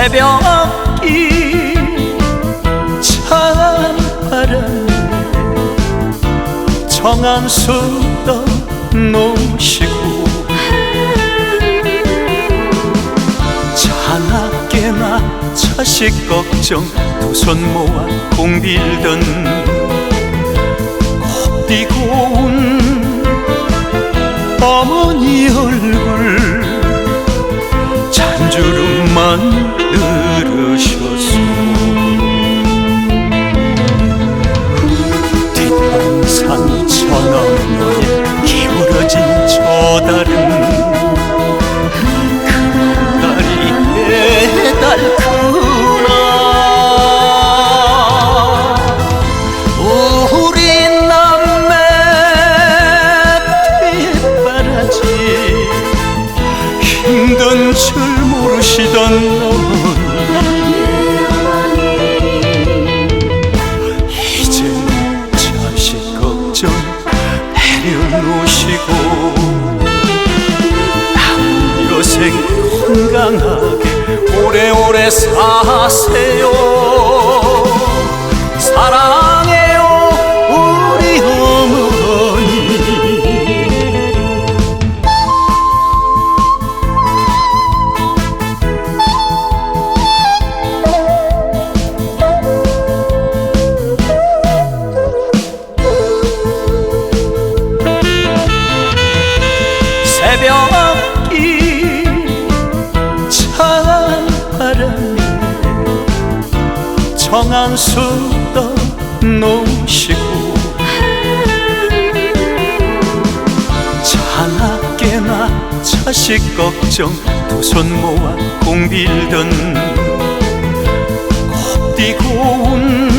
새벽이 찬바람에 정한 수도 놓으시고 자나깨나 자식 걱정 두 손 모아 공빌던 늘으셨소. 뒷동산 천원면에 기울어진 저 달은 그날이 해달구나. 우리 남매 뒷바라지 힘든 줄 모르시던 어머니 이제 자식 걱정 내려놓으시고 평생 건강하게 오래오래 사세요 정한 수도 놓으시고 자나깨나 자식 걱정 두 손 모아 공 빌던 곱디 고 운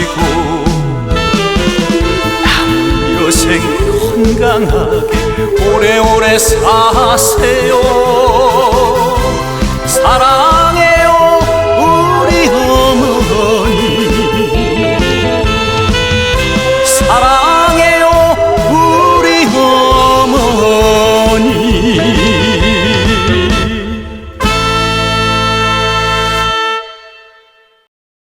내려놓으시고 평생 건강하게 오래오래 사세요